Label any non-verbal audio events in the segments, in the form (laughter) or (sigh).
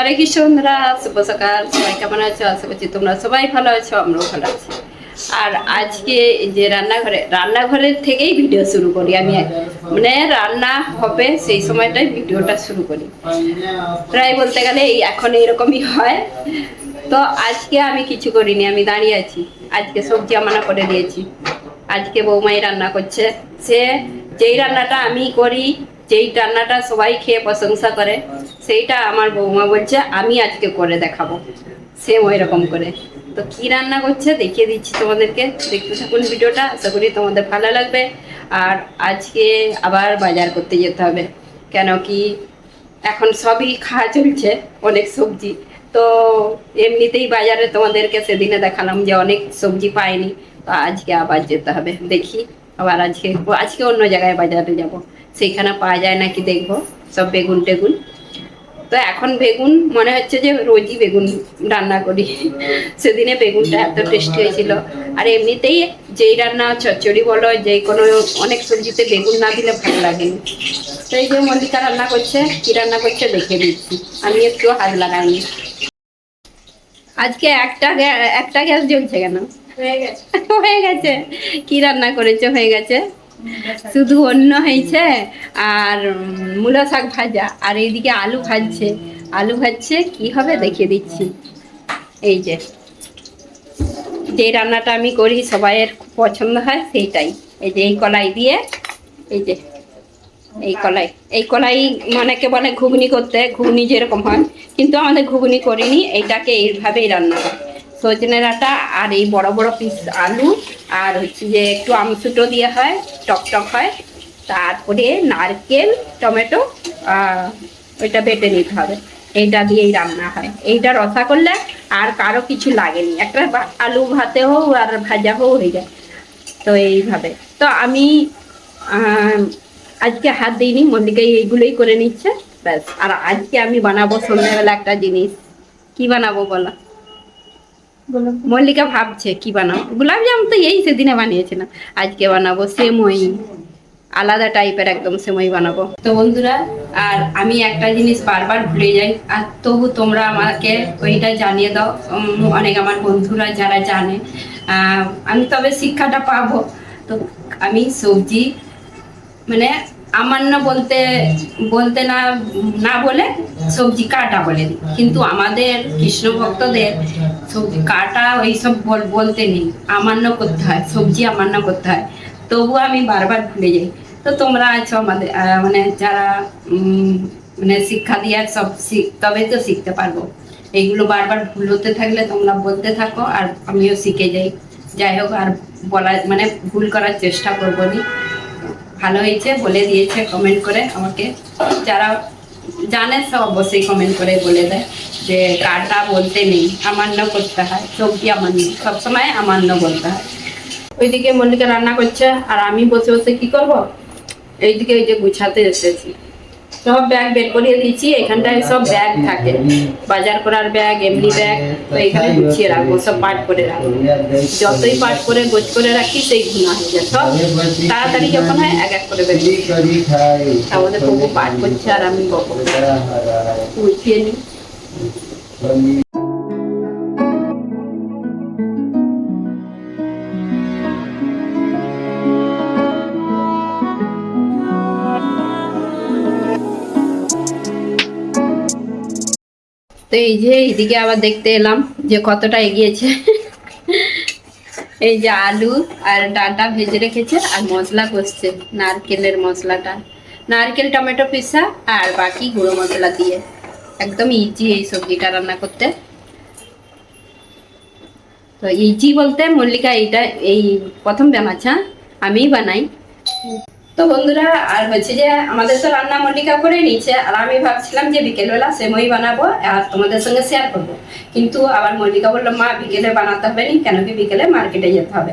হরে কৃষ্ণ বন্ধুরা, শুভ সকাল। সবাই কেমন আছো? আশা করছি তোমরা সবাই ভালো আছো, আমরাও ভালো আছি। আর আজকে যে রান্নাঘরে, রান্নাঘরের থেকেই ভিডিও শুরু করি আমি। মানে রান্না হবে সেই সময়টাই ভিডিওটা শুরু করি। প্রায় বলতে গেলে এই এখন এইরকমই হয়। তো আজকে আমি কিছু করিনি, আমি দাঁড়িয়ে আছি। আজকে সবজি আমানা করে দিয়েছি। আজকে বৌমাই রান্না করছে। সে যেই রান্নাটা আমি করি, যেই রান্নাটা সবাই খেয়ে প্রশংসা করে। সেইটা আমার বৌমা বলছে, আমি আজকে করে দেখাবো। সেম ওই রকম করে। তো কি রান্না করছে দেখিয়ে দিচ্ছি তোমাদেরকে। দেখতে থাকুন ভিডিওটা, আশা করি তোমাদের ভালো লাগবে। আর আজকে আবার বাজার করতে যেতে হবে, কেন কি এখন সবই খাওয়া চলছে, অনেক সবজি। তো এমনিতেই বাজারে তোমাদেরকে সেদিনে দেখালাম যে অনেক সবজি পাইনি। তো আজকে আবার যেতে হবে, দেখি আবার আজকে আজকে অন্য জায়গায় বাজারে যাব। সেইখানে পাওয়া যায় নাকি দেখব, সব বেগুন টেগুন। তো এখন বেগুন মনে হচ্ছে যে রোজই বেগুন রান্না করি। সেদিনে বেগুনটা এত টেস্টি হয়েছিল। আর এমনিতেই যেই রান্না চচ্চড়ি বলো যে কোনো অনেক সবজিতে বেগুন না দিলে ভালো লাগেনি। তো এই যে মল্লিকা রান্না করছে কি রান্না করছে দেখে দিচ্ছি আমি একটু হাত লাগাইনি। আজকে একটা একটা গ্যাস জ্বলছে কেন? হয়ে গেছে। হয়ে গেছে। কি রান্না করেছে? হয়ে গেছে? শুধু অন্য হয়েছে আর মূলা শাক ভাজা, আর এইদিকে আলু ভাজছে। আলু ভাজছে, কি হবে দেখিয়ে দিচ্ছি। এই যে যে রান্নাটা আমি করি, সবাইয়ের খুব পছন্দ হয়, সেইটাই। এই যে এই কলাই দিয়ে, এই যে, এই কলাই। এই কলাই অনেকে বলে ঘুগনি করতে, ঘুগনি যেরকম হয়। কিন্তু আমাদের ঘুগনি করিনি, এইটাকে এইভাবেই রান্না হয় সজনে ডাঁটা আর এই বড় বড় পিস আলু আর হচ্ছে যে একটু আমসুটো দিয়ে হয়, টক টক হয়। তারপরে নারকেল, টমেটো ওইটা বেটে নিতে হবে। এইটা দিয়েই রান্না হয়। এইটা রসা করলে আর কারও কিছু লাগেনি। একটা আলু ভাতে হোক আর ভাজা হোক হয়ে যায়। তো এইভাবে। তো আমি আজকে হাত দিইনি, মল্লিকা এইগুলোই করে নিচ্ছে। ব্যাস। আর আজকে আমি বানাবো সন্ধ্যাবেলা একটা জিনিস। কি বানাবো বলো? মল্লিকা ভাবছে, কি বানাবো? গোলাপ জাম তো এই সেদিনে বানিয়েছিলাম। আজকে বানাবো সেমই। আলাদা টাইপের একদম সেমই বানাবো। তো বন্ধুরা, আর আমি একটা জিনিস বারবার ভুলে যাই। আর তবু তোমরা আমাকে ওইটা জানিয়ে দাও। অনেক আমার বন্ধুরা যারা জানে। আমি তবে শিক্ষাটা পাবো। তো আমি সবজি মানে আমান্য বলতে বলতে না না বলে সবজি কাটা বলে কিন্তু আমাদের কৃষ্ণ ভক্তদের সবজি কাটা ওইসব বল, বলতে নেই। আমান্য করতে হয়, সবজি আমান্য করতে হয়। তবু আমি বারবার ভুলে যাই। তো তোমরা আছো আমাদের মানে যারা মানে শিক্ষা দেওয়ার সব তবে তো শিখতে পারব। এইগুলো বারবার ভুল হতে থাকলে তোমরা বলতে থাকো, আর আমিও শিখে যাই। যাই হোক, আর বলা মানে ভুল করার চেষ্টা করব নি। ভালো হয়েছে, বলে দিয়েছে কমেন্ট করে আমাকে। যারা জানে সব অবশ্যই কমেন্ট করে বলে দেয় যে কাটা বলতে নেই, আমান্য করতে হয় সবজি আমান্য, সবসময় আমান্য বলতে হয়। ওইদিকে মল্লিকা রান্না করছে, আর আমি বসে বসে কি করব? এইদিকে ওই যে গুছাতে এসেছি। সব ব্যাগ বের করিয়ে দিয়েছি, এখানটায় সব ব্যাগ থাকে। বাজার করার ব্যাগ, এমনি ব্যাগ, তো এখানে গুছিয়ে রাখব, সব পাট করে রাখব। যতই পাট করে গোছ করে রাখি, সেই ঘুম হয়ে যায়। সব তাড়াতাড়ি যখন হয়, এক এক করে বের করি। আমাদের প্রভু পাঠ করছে আর আমি গপ গুছিয়ে নিই তো এই যে এইদিকে আবার দেখতে এলাম যে কতটা এগিয়েছে। এই যে আলু আর ডাঁটা ভেজে রেখেছে আর মশলা কষছে, নারকেলের মশলাটা। নারকেল, টমেটো পিসা আর বাকি গুঁড়ো মশলা দিয়ে। একদম ইজি এই সবজিটা রান্না করতে। তো ইজি বলতে মল্লিকা এইটা, এই প্রথম হ্যাঁ? আমিই বানাই। তো বন্ধুরা, আর হচ্ছে যে আমাদের তো রান্না মল্লিকা করে নিচ্ছে আর আমি ভাবছিলাম যে বিকেলবেলা সেমই বানাবো, আর তোমাদের সঙ্গে শেয়ার করব। কিন্তু আবার মল্লিকা বলল, মা, বিকেলে বানাতে হবে নি, কেন কি বিকেলে মার্কেটে যেতে হবে?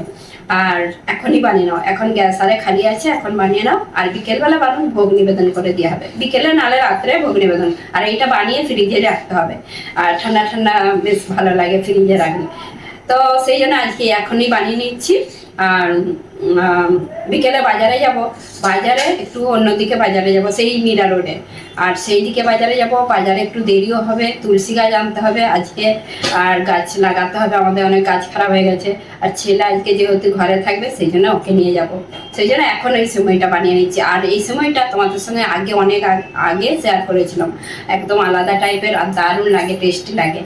আর এখনই বানিয়ে নাও, এখন গ্যাস আরে খালি আছে, এখন বানিয়ে নাও, আর বিকেলবেলা বানান ভোগ নিবেদন করে দেওয়া হবে। বিকেলে নালে রাত্রে ভোগ নিবেদন, আর এইটা বানিয়ে ফ্রিজে রাখতে হবে। আর ঠান্ডা ঠান্ডা, বেশ ভালো লাগে ফ্রিজে রাখলে। তো সেই জন্য আজকে এখনই বানিয়ে নিচ্ছি। আর বিকেলে বাজারে যাব। বাজারে একটু অন্যদিকে বাজারে যাব, সেই মীরা রোডে। আর সেই দিকে বাজারে যাব, বাজারে একটু দেরিও হবে, তুলসী গাছ আনতে হবে আজকে। আর গাছ লাগাতে হবে, আমাদের অনেক গাছ খারাপ হয়ে গেছে। আর ছেলে আজকে যেহেতু ঘরে থাকবে, সেই জন্য ওকে নিয়ে যাব। সেই জন্য এখন এই সময়টা বানিয়ে নিচ্ছি। আর এই সময়টা তোমাদের সঙ্গে আগে অনেক আগে শেয়ার করেছিলাম। একদম আলাদা টাইপের আর দারুণ লাগে টেস্টি লাগে।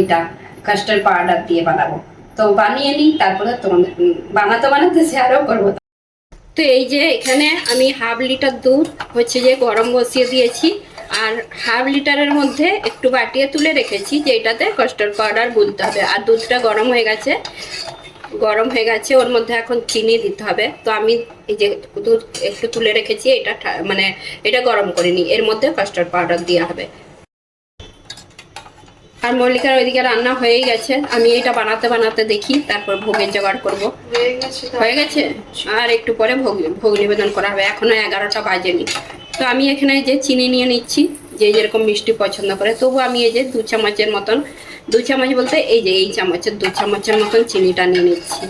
এটা কাস্টার্ড পাউডার দিয়ে বানাবো। তো বানিয়ে নিই, তারপরে তোমাদের বানাতে বানাতে শেয়ারও করব। তো এই যে এখানে আমি হাফ লিটার দুধ হচ্ছে যে গরম বসিয়ে দিয়েছি, আর হাফ লিটারের মধ্যে একটু বাটিয়ে তুলে রেখেছি যে এটাতে কাস্টার্ড পাউডার গুলতে হবে। আর দুধটা গরম হয়ে গেছে। গরম হয়ে গেছে, ওর মধ্যে এখন চিনি দিতে হবে। তো আমি এই যে দুধ একটু তুলে রেখেছি, এটা মানে এটা গরম করিনি এর মধ্যে কাস্টার্ড পাউডার দেওয়া হবে। আর মল্লিকার ওইদিকে রান্না হয়েই গেছে। আমি এটা বানাতে বানাতে দেখি তারপর ভোগের জোগাড় করব। হয়ে গেছে হয়ে গেছে? আর একটু পরে ভোগ ভোগ নিবেদন করা হবে। এখনও এগারোটা বাজেনি। তো আমি এখানে যে চিনি নিয়ে নিচ্ছি যে যেরকম মিষ্টি পছন্দ করে। তবু আমি এই যে দু চামচের মতন দু চামচ বলতে এই যে এই চামচের দু চামচের মতন চিনিটা নিয়ে নিচ্ছি।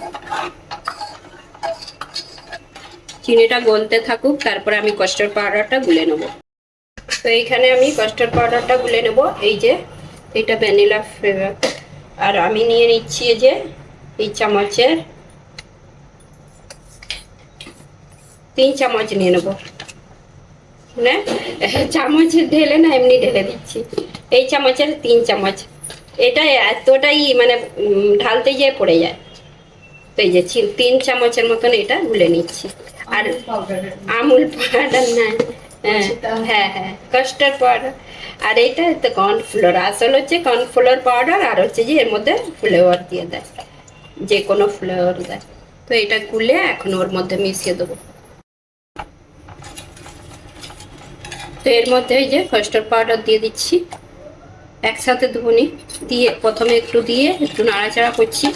চিনিটা গলতে থাকুক তারপরে আমি কাস্টার্ড পাউডারটা গুলে নেব। তো এইখানে আমি কাস্টার্ড পাউডারটা গুলে নেব। এই যে এটা ভ্যানিলা ফ্লেভার। আর আমি নিয়ে নিচ্ছি এই যে এই চামচের। তিন চামচ নিয়ে নেব। মানে চামচ ঢেলে না এমনি ঢেলে দিচ্ছি। এই চামচের তিন চামচ। এটা এতটাই মানে ঢালতে গিয়ে পড়ে যায়। তো এই যে তিন চামচের মতন এটা গুলে নিচ্ছি। আর আমুল পাউডার না হ্যাঁ হ্যাঁ হ্যাঁ কাস্টার্ড পাউডার আর এইটা তো কর্নফ্লোর আসল হচ্ছে কর্নফ্লোর পাউডার আর হচ্ছে যে এর মধ্যে ফ্লেভার দিয়ে দেয়। যে কোনো ফ্লেভার দেয়। তো এটা গুলে এখন ওর মধ্যে মিশিয়ে দেবো। তো এর মধ্যে এই যে কাস্টার্ড পাউডার দিয়ে দিচ্ছি। একসাথে দুবনি দিয়ে প্রথমে একটু দিয়ে একটু নাড়াচাড়া করছি।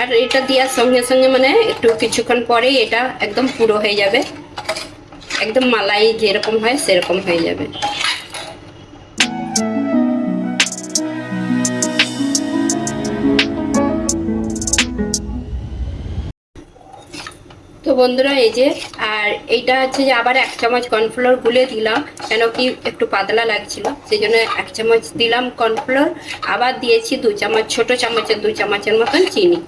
আর এটা দেওয়ার সঙ্গে সঙ্গে মানে একটু কিছুক্ষণ পরেই এটা একদম পুরো হয়ে যাবে। একদম মালাই যেরকম হয় সেরকম হয়ে যাবে। তো বন্ধুরা, এই যে, আর এইটা হচ্ছে যে আবার এক চামচ কর্নফ্লোর গুলে দিলাম, কেন কি একটু পাতলা লাগছিল সেই জন্য এক চামচ দিলাম কর্নফ্লোর, আবার দিয়েছি দু চামচ, ছোট চামচের দু চামচের মতন চিনি।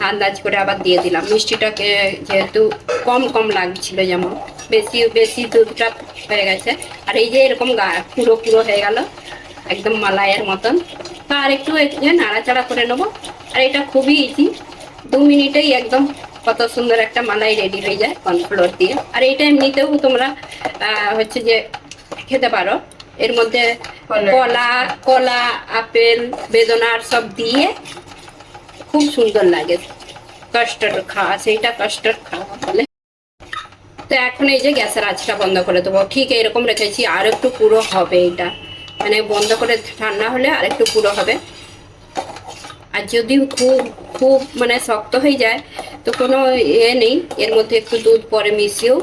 আন্দাজ করে আবার দিয়ে দিলাম। মিষ্টিটাকে যেহেতু কম কম লাগছিল যেমন। বেশি বেশি দুধটা হয়ে গেছে। আর এই যে এরকম গা পুরো পুরো হয়ে গেল একদম মালাইয়ের মতন। তো আর একটু নাড়াচাড়া করে নেব। আর এটা খুবই ইজি দু মিনিটেই একদম কত সুন্দর একটা মালাই রেডি হয়ে যায় কর্নফ্লোর দিয়ে। আর এইটা এমনিতেও তোমরা আহ, হচ্ছে যে খেতে পারো। এর মধ্যে কলা। কলা কলা আপেল বেদনার সব দিয়ে খুব সুন্দর লাগে। কাস্টার্ড খাওয়া সেইটা কাস্টার্ড খাওয়া বলে তো এখন এই যে গ্যাসের আঁচটা বন্ধ করে দেবো। ঠিক এরকম রেখেছি, আর একটু পুরো হবে এটা মানে বন্ধ করে ঠান্ডা হলে আর একটু পুরো হবে। আর যদি খুব খুব মানে শক্ত হয়ে যায়, তো কোনো ইয়ে নেই। এর মধ্যে একটু দুধ পরে মিশিয়েও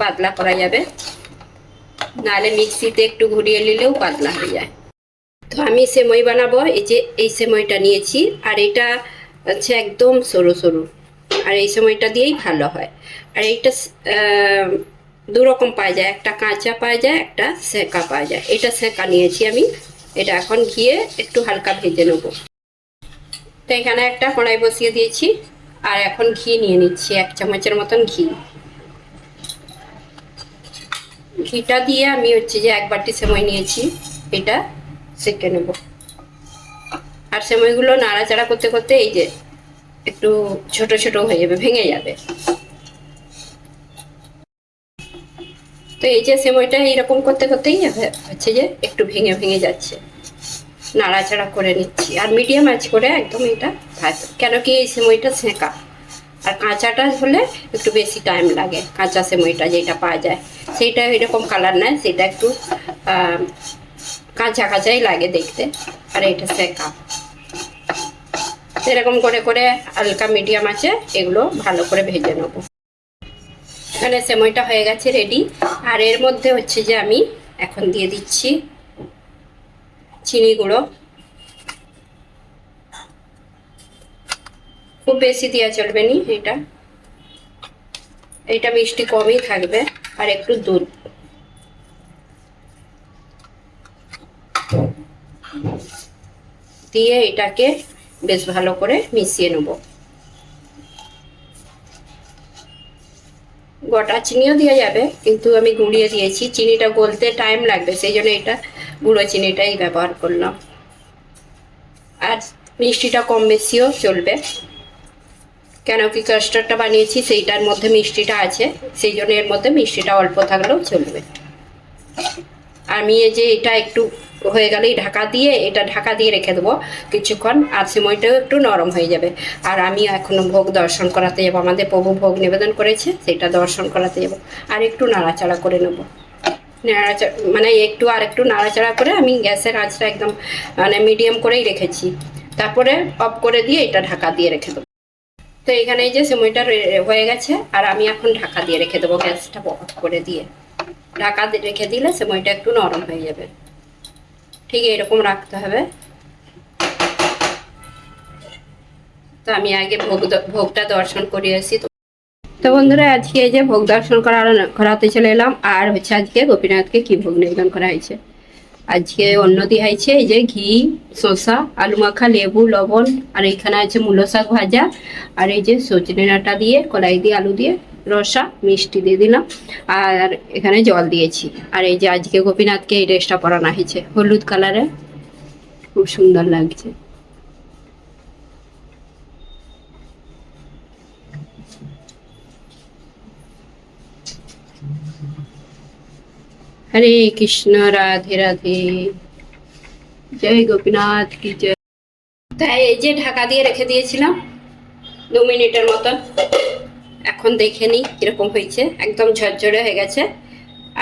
পাতলা করা যাবে। নাহলে মিক্সিতে একটু ঘুরিয়ে নিলেও পাতলা হয়ে যায়। তো আমি সেমই বানাবো এই যে এই সেমইটা নিয়েছি আর এটা হচ্ছে একদম সরু সরু আর এই সময়টা দিয়েই ভালো হয়। আর এইটা আহ, দু রকম পাওয়া যায় একটা কাঁচা পাওয়া যায় একটা সেকা পাওয়া যায়। এটা সেকা নিয়েছি আমি এটা এখন ঘিয়ে একটু হালকা ভেজে নেব। তো এখানে একটা কড়াই বসিয়ে দিয়েছি আর এখন ঘি নিয়ে নিচ্ছি এক চামচের মতন ঘি। ঘিটা দিয়ে আমি হচ্ছে যে এক বাটি সেমই নিয়েছি এটা সেঁকে নেব। আর সেমইগুলো নাড়াচাড়া করতে করতে এই যে একটু ছোট ছোট হয়ে যাবে, ভেঙে যাবে। তো এই যে সেমইটা এইরকম করতে করতেই হচ্ছে যে একটু ভেঙে ভেঙে যাচ্ছে। নাড়াচাড়া করে নিচ্ছি। আর মিডিয়াম আঁচ করে একদম এটা ভাজ, কেন কি এই সেমইটা সেঁকা আর কাঁচাটা হলে একটু বেশি টাইম লাগে, কাঁচা সেমইটা যেটা পাওয়া যায়। সেইটা এরকম কালার নেয় সেটা একটু কাঁচা কাঁচাই লাগে দেখতে। আর এটা সেঁকা। এরকম করে করে হালকা মিডিয়াম আছে, এগুলো ভালো করে ভেজে নেব। এখানে সেমইটা হয়ে গেছে রেডি আর এর মধ্যে হচ্ছে যে আমি এখন দিয়ে দিচ্ছি চিনি গুঁড়ো। খুব বেশি দেওয়া চলবে নি এটা। এটা মিষ্টি কমই থাকবে, আর একটু দুধ। দিয়ে এটাকে বেশ ভালো করে মিশিয়ে নেব। গোটা চিনিও দেওয়া যাবে, কিন্তু আমি গুঁড়িয়ে দিয়েছি। চিনিটা গলতে টাইম লাগবে, সেই জন্য এটা গুঁড়ো চিনিটাই ব্যবহার করলাম। আর মিষ্টিটা কম বেশিও চলবে। কেন কি কাস্টার্ডটা বানিয়েছি, সেইটার মধ্যে মিষ্টিটা আছে, সেই জন্য এর মধ্যে মিষ্টিটা অল্প থাকলেও চলবে। আমি এই যে এটা একটু হয়ে গেলেই ঢাকা দিয়ে, এটা ঢাকা দিয়ে রেখে দেবো। কিছুক্ষণ আর সময়টাও একটু নরম হয়ে যাবে। আর আমি এখনও ভোগ দর্শন করাতে যাব। আমাদের প্রভু ভোগ নিবেদন করেছে, সেটা দর্শন করাতে যাব। আর একটু নাড়াচাড়া করে নেব। নাড়াচাড়া মানে একটু আর একটু নাড়াচাড়া করে আমি গ্যাসের আঁচটা একদম মানে মিডিয়াম করেই রেখেছি। তারপরে অফ করে দিয়ে এটা ঢাকা দিয়ে রেখে দেবো। তো এখানে এই যে সময়টা হয়ে গেছে। আর আমি এখন ঢাকা দিয়ে রেখে দেবো গ্যাসটা অফ করে দিয়ে। ঢাকা রেখে দিলে সময়টা একটু নরম হয়ে যাবে। ঠিক এরকম রাখতে হবে। তো আমি আগে ভোগ ভোগটা দর্শন করে আসি। তো বন্ধুরা, আজকে এই যে ভোগ দর্শন করার, করাতে চলে এলাম। আর হচ্ছে আজকে গোপীনাথকে কি ভোগ নিবেদন করা হয়েছে? আজকে অন্য দেওয়া হয়েছে, এই যে ঘি, শসা, আলু মাখা, লেবু, লবণ, আর এখানে আছে মূলো শাক ভাজা। আর এই যে সজনে ডাঁটা দিয়ে, কলাই দিয়ে, আলু দিয়ে রসা, মিষ্টি দিয়ে দিলাম। আর এখানে জল দিয়েছি। আর এই যে আজকে গোপীনাথকে এই ড্রেসটা পরানো হয়েছে। হলুদ কালারে খুব সুন্দর লাগছে। হরে কৃষ্ণ, রাধে রাধে। জয় গোপীনাথ কি জয়। তাই এই যে ঢাকা দিয়ে রেখে দিয়েছিলাম। দু মিনিটের মতন। এখন দেখে নিই কীরকম হয়েছে। একদম ঝরঝরে হয়ে গেছে।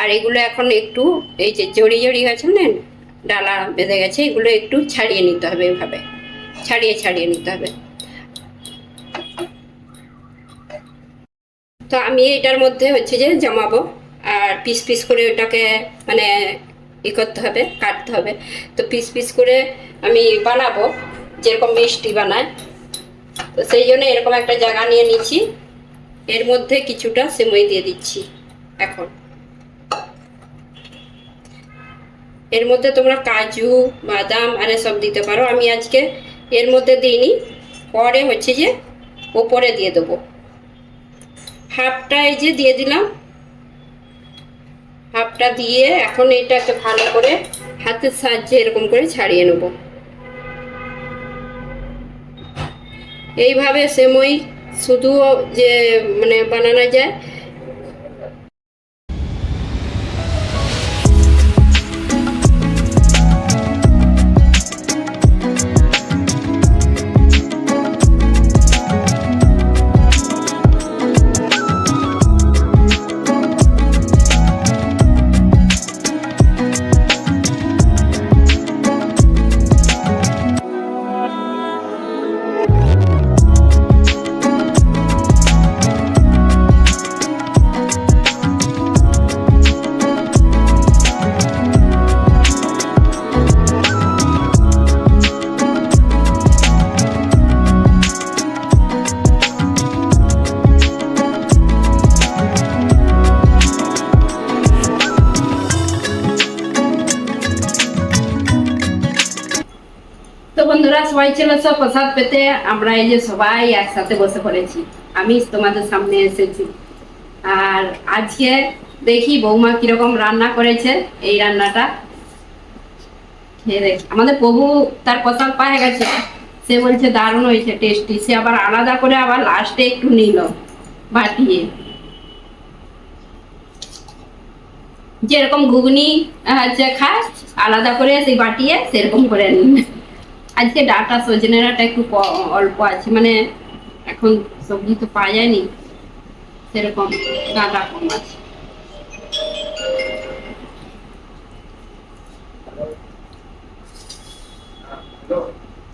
আর এগুলো এখন একটু এই যে জড়ি জড়ি গেছে না, ডালা বেঁধে গেছে, এগুলো একটু ছাড়িয়ে নিতে হবে এভাবে। ছাড়িয়ে ছাড়িয়ে নিতে হবে। তো আমি এটার মধ্যে হচ্ছে যে জমাবো আর পিস পিস করে ওটাকে মানে ই করতে হবে, কাটতে হবে। তো পিস পিস করে আমি বানাবো, যেরকম মিষ্টি বানায়। তো সেই জন্য এরকম একটা জায়গা নিয়ে নিচ্ছি। এর মধ্যে কিছুটা সেমই দিয়ে দিচ্ছি, এখন। এর মধ্যে তোমরা কাজু, বাদাম, আর সব দিতে পারো। আমি আজকে এর মধ্যে দিইনি, পরে হচ্ছে যে ওপরে দিয়ে দেবো। হাফটা এই যে দিয়ে দিলাম। হাফটা দিয়ে এখন এটাকে ভালো করে হাতের সাহায্যে এরকম করে ছাড়িয়ে নেব। এইভাবে সেমই শুধু যে মানে বানানো যায় প্রসাদ পেতে আমরা এই যে সবাই একসাথে বসে পড়েছি। আমি তোমাদের সামনে এসেছি। আর আজকে দেখি বৌমা কীরকম রান্না করেছে এই রান্নাটা। আমাদের প্রভু তার প্রসাদ পায়ে গেছে। সে বলছে, দারুণ হয়েছে টেস্টি সে আবার আলাদা করে আবার লাস্টে একটু নিল বাটিয়ে। যেরকম ঘুগনি হচ্ছে খায়, আলাদা করে সেই বাটিয়ে সেরকম করে নিন আজকে ডাটা সজনে একটু অল্প আছে মানে এখন সবজি তো পাওয়া যায়নি সেরকম ডাটা কম আছে।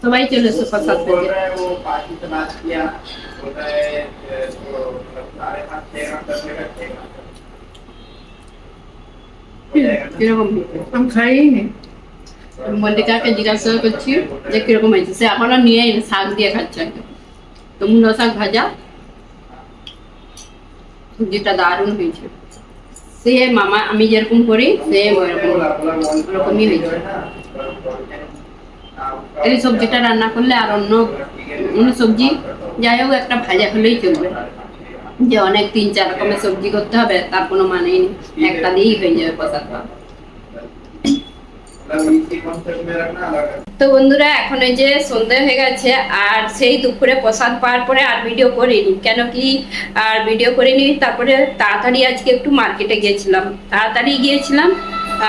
সবাই চলে এসো প্রসাদ পেতে কীরকম আমি খাইনি মল্লিকাকে জিজ্ঞাসা করছি যে কীরকম হয়েছে? সে এখনও নিয়ে শাক দিয়ে খাচ্ছে। তো মূলো শাক ভাজা। সবজিটা দারুণ হয়েছে। সে মামা, আমি যেরকম করি, সে ওরকম ওরকমই হয়েছে। এই সবজিটা রান্না করলে আর অন্য অন্য সবজি, যাই হোক, একটা ভাজা হলেই চলবে। যে অনেক তিন চার রকমের সবজি করতে হবে, তার কোনো মানেই নেই। একটা দিয়েই হয়ে যাবে প্রসাদ তো বন্ধুরা, এখন এই যে সন্ধে হয়ে গেছে, আর সেই দুপুরে প্রসাদ পাওয়ার পরে আর ভিডিও করিনি। কেন কি? আর ভিডিও করিনি, তারপরে তাড়াতাড়ি আজকে একটু মার্কেটে গিয়েছিলাম। তাড়াতাড়ি গিয়েছিলাম,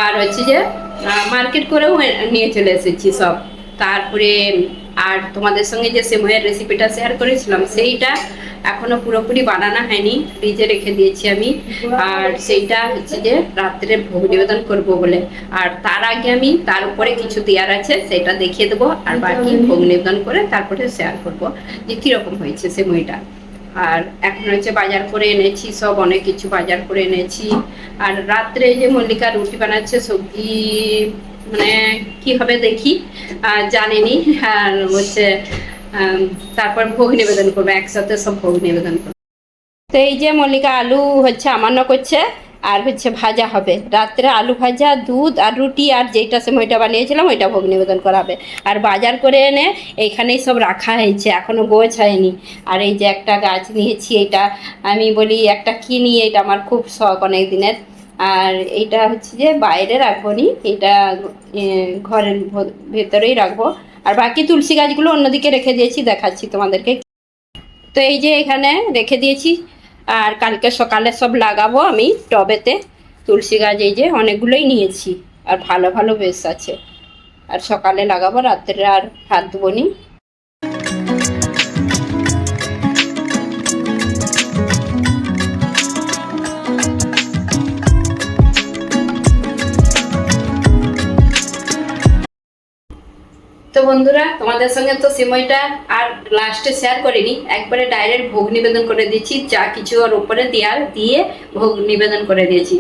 আর হচ্ছে যে মার্কেট করেও নিয়ে চলে এসেছি সব। তারপরে আর তোমাদের সঙ্গে যে সেময়ের রেসিপিটা শেয়ার করেছিলাম, সেইটা এখনও পুরোপুরি বানানো হয়নি। ফ্রিজে রেখে দিয়েছি আমি। আর সেইটা হচ্ছে যে রাত্রে ভোগ নিবেদন করব বলে। আর তার আগে আমি তার উপরে কিছু দেওয়ার আছে, সেটা দেখিয়ে দেবো। আর বাকি ভোগ নিবেদন করে তারপরে শেয়ার করব যে কীরকম হয়েছে সেমইটা। আর এখন হচ্ছে বাজার করে এনেছি সব, অনেক কিছু বাজার করে এনেছি। আর রাত্রে যে মল্লিকা রুটি বানাচ্ছে, সবজি মানে কি হবে দেখি জানেনি। আর হচ্ছে তারপর ভোগ নিবেদন করব, একসাথে সব ভোগ নিবেদন করব। তো এই যে মল্লিকা আলু হচ্ছে আমান্য করছে, আর হচ্ছে ভাজা হবে। রাত্রে আলু ভাজা, দুধ আর রুটি আর যেইটা সময়টা বানিয়েছিলাম, ওইটা ভোগ নিবেদন করা হবে। আর বাজার করে এনে এইখানেই সব রাখা হয়েছে, এখনও গোছ হয়নি আর এই যে একটা গাছ নিয়েছি এটা আমি বলি একটা কিনি এটা আমার খুব শখ অনেক দিনের। আর এইটা হচ্ছে যে বাইরে রাখব নি এটা ঘরের ভেতরেই রাখব। আর বাকি তুলসী গাছগুলো অন্যদিকে রেখে দিয়েছি, দেখাচ্ছি তোমাদেরকে। তো এই যে এখানে রেখে দিয়েছি, আর কালকে সকালে সব লাগাবো আমি টবেতে। তুলসী গাছ এই যে অনেকগুলোই নিয়েছি, আর ভালো ভালো বেশ আছে। আর সকালে লাগাবো, রাত্রে আর হাত ধুবো তো বন্ধুরা, তোমাদের সঙ্গে তো সিমইটা আর লাস্টে শেয়ার করিনি। একবারে ডাইরেক্ট ভোগ নিবেদন করে দিয়েছি, যা কিছু ওর উপরে দেওয়ার দিয়ে ভোগ নিবেদন করে দিয়েছি।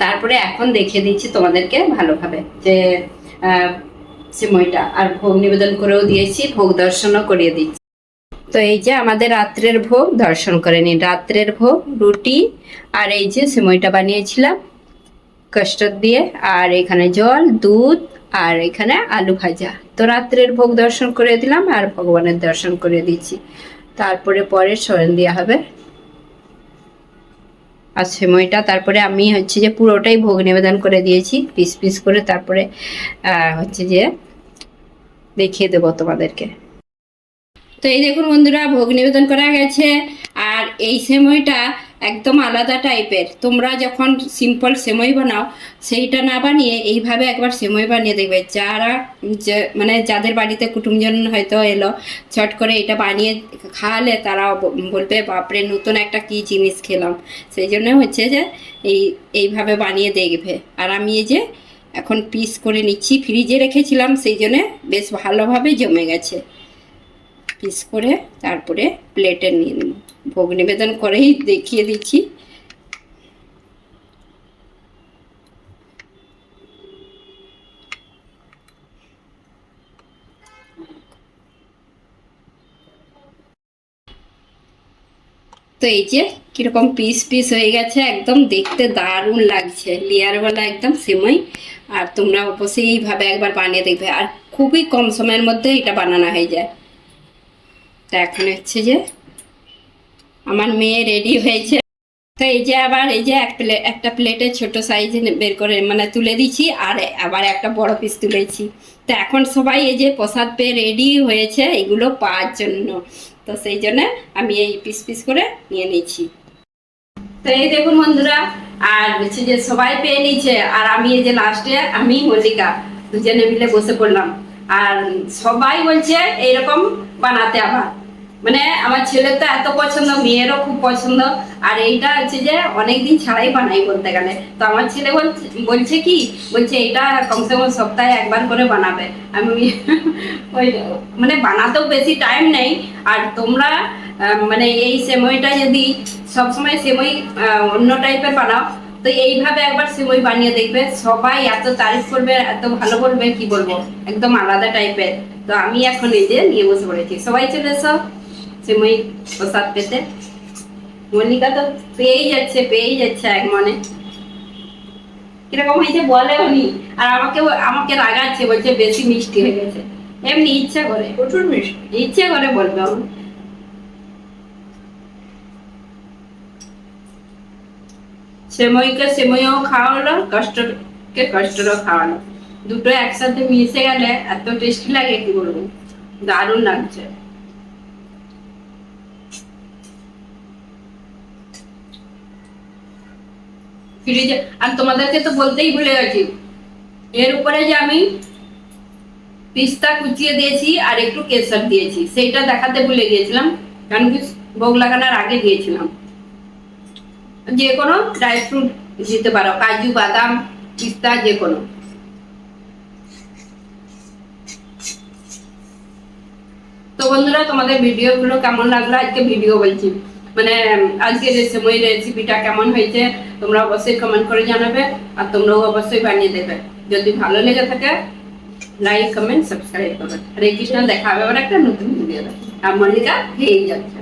তারপরে এখন দেখিয়ে দিচ্ছি তোমাদেরকে ভালোভাবে যে সিমইটা আর ভোগ নিবেদন করেও দিয়েছি, ভোগ দর্শনও করিয়ে দিচ্ছি। তো এই যে আমাদের রাত্রের ভোগ, দর্শন করে নিন। রাত্রের ভোগ, রুটি আর এই যে সিমইটা বানিয়েছিলাম কাস্টার্ড দিয়ে। আর এখানে জল, দুধ আর এখানে আলু ভাজা। তো রাত্রের ভোগ দর্শন করে দিলাম আর ভগবানের দর্শন করে দিচ্ছি তারপরে পরে শয়ন দেওয়া হবে। আর সময়টা তারপরে আমি হচ্ছে যে পুরোটাই ভোগ নিবেদন করে দিয়েছি, পিস পিস করে তারপরে হচ্ছে যে দেখিয়ে দেবো তোমাদেরকে। তো এই দেখুন বন্ধুরা, ভোগ নিবেদন করা গেছে আর এই সেমইটা একদম আলাদা টাইপের। তোমরা যখন সিম্পল সেমই বানাও, সেইটা না বানিয়ে এইভাবে একবার সেমই বানিয়ে দেখবে। যারা মানে যাদের বাড়িতে কুটুমজন হয়তো এলো, চট করে এটা বানিয়ে খাওয়ালে তারা বলবে, বাপরে, নতুন একটা কি জিনিস খেলাম। সেই জন্য হচ্ছে যে, এই, এইভাবে বানিয়ে দেখবে। আর আমি এই যে, এখন পিস করে নিচ্ছি ফ্রিজে রেখেছিলাম, সেই জন্য বেশ ভালোভাবে জমে গেছে। পিস করে তারপরে প্লেটে নিয়ে নেব। ভোগ নিবেদন করেই দেখিয়ে দিচ্ছি। তো এই যে কীরকম পিস পিস হয়ে গেছে, একদম দেখতে দারুণ লাগছে। লেয়ারওয়ালা একদম সেমই। আর তোমরা অবশ্যই এইভাবে একবার বানিয়ে দেখবে। আর খুবই কম সময়ের মধ্যে এটা বানানো হয়ে যায়। তা এখন হচ্ছে যে আমার মেয়ে রেডি হয়েছে। তো এই যে আবার, এই যে এক প্লেট একটা প্লেটে ছোট সাইজ বের করে মানে তুলে দিচ্ছি, আর আবার একটা বড় পিস তুলেছি। তো এখন সবাই এই যে প্রসাদ পেয়ে রেডি হয়েছে, এগুলো পাওয়ার জন্য। তো সেই জন্য আমি এই পিস পিস করে নিয়ে নিচ্ছি। তো এই দেখুন বন্ধুরা, আর হচ্ছে যে সবাই পেয়ে নিচ্ছে, আর আমি এই যে লাস্টে আমি মল্লিকা দুজনে মিলে বসে পড়লাম। আর সবাই বলছে, এইরকম বানাতে আবার। মানে আমার ছেলের তো এত পছন্দ মেয়েরও খুব পছন্দ। আর এইটা হচ্ছে যে অনেকদিন ছাড়াই বানাই বলতে গেলে। তো আমার ছেলে বলছে কি বলছে এটা কমসে কম সপ্তাহে একবার করে বানাবে। আমি (laughs) ওই মানে বানাতেও বেশি টাইম নেই। আর তোমরা মানে এই সেমইটা যদি সবসময় আহ, অন্য টাইপের বানাও তো এইভাবে একবার সেমই বানিয়ে দেখবে। সবাই এত তারিফ করবে এত ভালো বলবে কি বলব? একদম আলাদা টাইপের তো আমি এখন এই যে নিয়ে বসে পড়েছি। সবাই চলে এসো। সেমই প্রসাদ পেতে। মল্লিকা তো পেয়েই যাচ্ছে পেয়েই যাচ্ছে এক মনে। কীরকম হয়েছে বলে উনি। আর আমাকে আমাকে রাগাচ্ছে বলছে বেশি মিষ্টি হয়ে গেছে। এমনি ইচ্ছা করে। প্রচুর মিষ্টি। ইচ্ছে করে বলবে আমার সেমইকে সেমইও খাওয়ালো কষ্টকে কষ্টরও খাওয়ালো। দুটো একসাথে মিশে গেলে এত টেস্টি লাগে কি বলব? দারুণ লাগছে। তোমাদেরকে তো বলতেই ভুলে গেছি। এর উপরে যে আমি পিস্তা কুচিয়ে দিয়েছি আর একটু কেশর দিয়েছি, সেইটা দেখাতে ভুলে গিয়েছিলাম, কারণ কি ভোগ লাগানোর আগে দিয়েছিলাম যে কোনো ড্রাই ফ্রুট দিতে পারো, কাজু, বাদাম, পিস্তা, যে কোনো। তো বন্ধুরা, তোমাদের ভিডিওগুলো কেমন লাগল? আজকে ভিডিও বলছি। মানে আজকে সময় রেসিপিটা কেমন হয়েছে, তোমরা অবশ্যই কমেন্ট করে জানাবে, আর তোমরাও অবশ্যই বানিয়ে দেবে। যদি ভালো লেগে থাকে লাইক কমেন্ট সাবস্ক্রাইব করবে। হরে কৃষ্ণ, দেখা হবে আবার একটা নতুন ভিডিও আর মল্লিকা হেয়ে যাচ্ছে।